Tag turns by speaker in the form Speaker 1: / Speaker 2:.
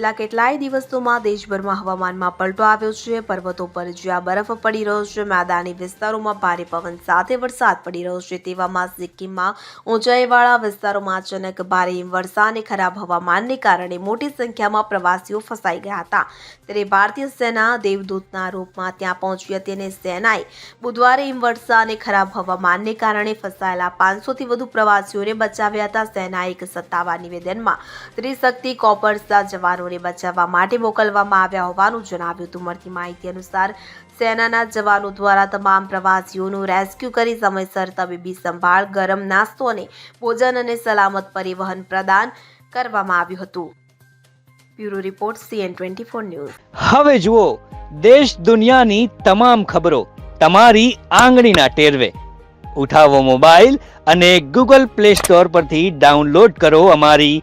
Speaker 1: છેલ્લા કેટલાય દિવસોમાં દેશભરમાં હવામાનમાં પલટો આવ્યો છે. પર્વતો પર જ્યાં બરફ પડી રહ્યો છે, મેદાની વિસ્તારોમાં ભારે પવન સાથે વરસાદ પડી રહ્યો છે. તેવામાં સિક્કિમમાં ઊંચાઈવાળા વિસ્તારોમાં અચાનક ભારે હિમવર્ષા અને ખરાબ હવામાનને કારણે મોટી સંખ્યામાં પ્રવાસીઓ ફસાઈ ગયા હતા. ત્યારે ભારતીય સેના દેવદૂતના રૂપમાં ત્યાં પહોંચી હતી અને સેનાએ બુધવારે હિમવર્ષા અને ખરાબ હવામાનને કારણે ફસાયેલા પાંચસોથી વધુ પ્રવાસીઓને બચાવ્યા હતા. સેનાએ એક સત્તાવાર નિવેદનમાં ત્રિશક્તિ કોપર્સના જવાનોને બચાવવા માટે મોકલવામાં આવ્યા હોવાનું જણાવ્યું હતું. મળતી માહિતી અનુસાર સેનાના જવાનો દ્વારા તમામ પ્રવાસીઓનું રેસ્ક્યુ કરી સમયસર તબીબી સંભાળ, ગરમ નાસ્તો અને ભોજન અને સલામત પરિવહન પ્રદાન કરવામાં આવ્યું હતું. Bureau report, CN twenty four news.
Speaker 2: હવે જુઓ, દેશ દુનિયાની તમામ ખબરો તમારી આંગળીના ટેરવે. ઉઠાવો મોબાઈલ અને ગૂગલ પ્લે સ્ટોર પરથી ડાઉનલોડ કરો અમારી